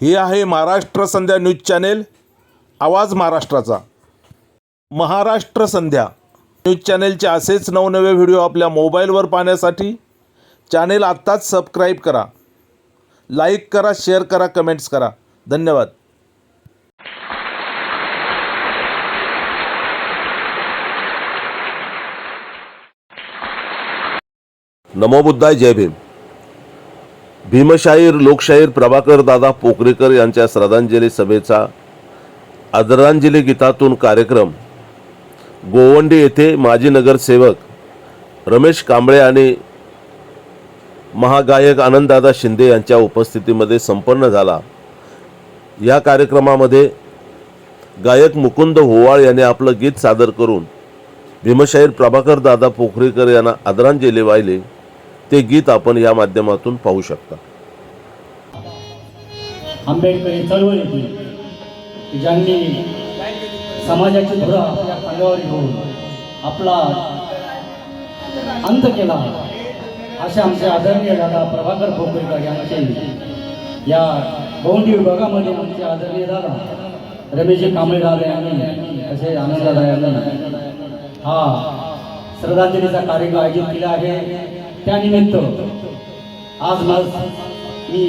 हे आहे महाराष्ट्र संध्या news channel. आवाज महाराष्ट्राचा. महाराष्ट्र संध्या न्यूज चॅनेलचे असेच नवनवे व्हिडिओ आपल्या मोबाईलवर पाहण्यासाठी चॅनेल आत्ताच सबस्क्राईब करा. लाईक करा शेअर करा कमेंट्स करा. धन्यवाद. नमोबुद्धाय जय भीम. भीमशाहीर लोकशाहीर प्रभाकर दादा पोकरेकर यांच्या श्रद्धांजली सभेचा आदरांजली गीतातून कार्यक्रम. गोवंडी येथे माजी नगरसेवक रमेश कांबळे आणि महागायक आनंददादा शिंदे यांच्या उपस्थितीमध्ये संपन्न झाला. या कार्यक्रमामध्ये गायक मुकुंद होवाळ यांनी आपलं गीत सादर करून भीमशाहीर प्रभाकर दादा पोखरेकर यांना आदरांजली वाहिली. ते गीत आपण या माध्यमातून पाहू शकता. आंबेडकरी चळवळीतील की ज्यांनी समाजाची धुरा आपल्या खांद्यावर घेऊन आपला अंत केला असे आमचे आदरणीय दादा प्रभाकर भोकरकर यांचे या गौंडी विभागामध्ये आमचे आदरणीय दादा रमेशजी कांबळे दादा यांनी असे आनंददादा यांनी हा श्रद्धांजलीचा कार्यक्रम आयोजित केला आहे. त्यानिमित्त आज माझ मी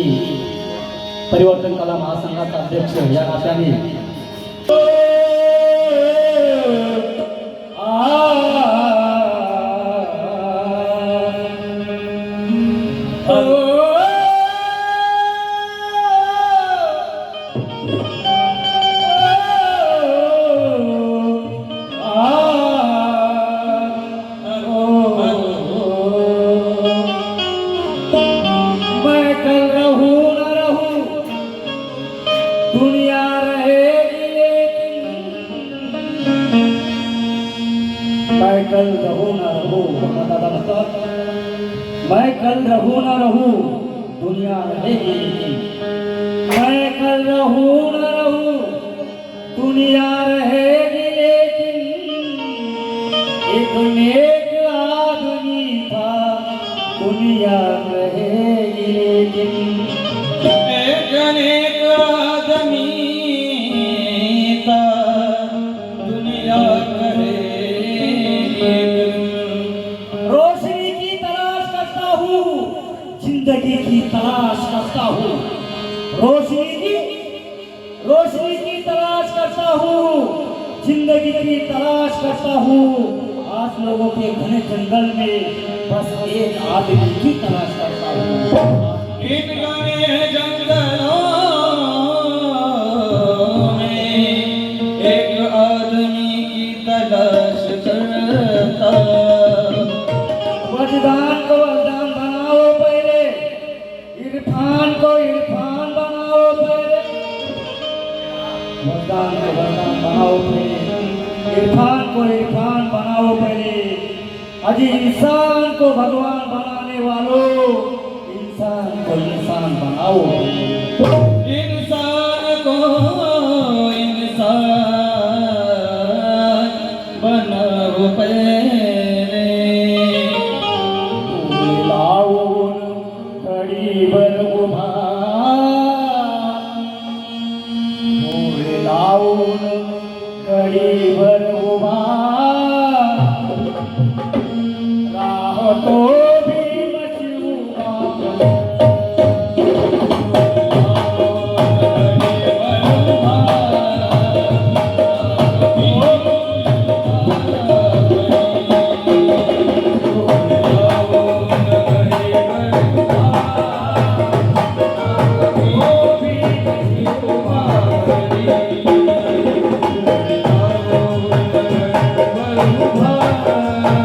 परिवर्तन कला महासंघाचा अध्यक्ष या नात्याने. मैं कल रहूं न रहूं दुनिया रहेगी लेकिन मैं कल रहूं न रहूं दुनिया रहेगी लेकिन एक नेक आदमी था दुनिया रहेगी लेकिन की तलाश करता हूँ। रोशनी की रोशनी की तलाश करता हूँ। जिंदगी की तलाश करता हूँ। आज लोगों के घने जंगल में बस एक आदमी की तलाश करता हूँ। वजदान को वजदान बनाओ पहले इरफान को इरफान बनाओ पहले अजी इंसान को भगवान बनाने वालों इंसान को इंसान बनाओ Hari Hari Música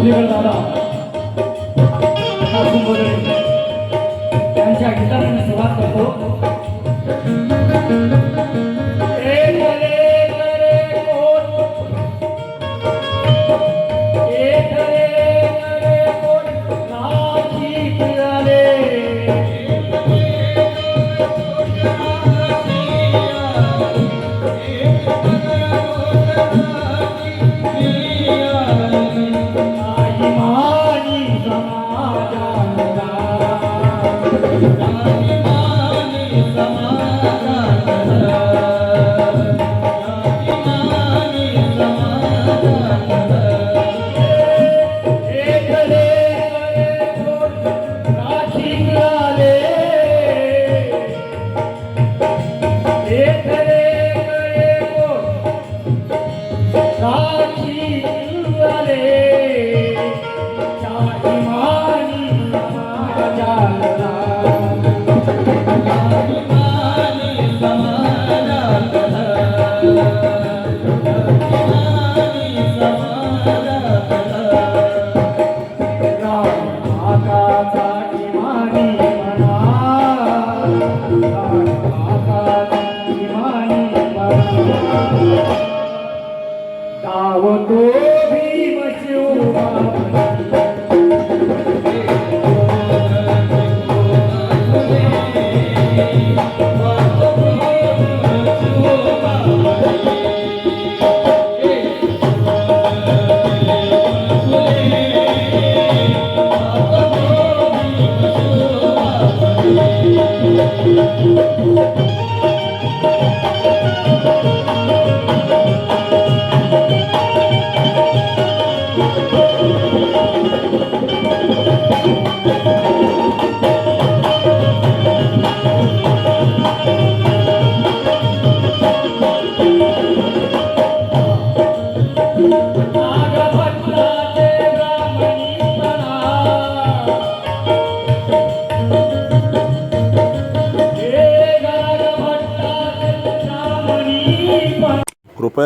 भोसलेकर दादा त्यांच्या गीताने सुरुवात करतो धावतो Bhim Shivba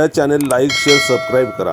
channel like share subscribe करा.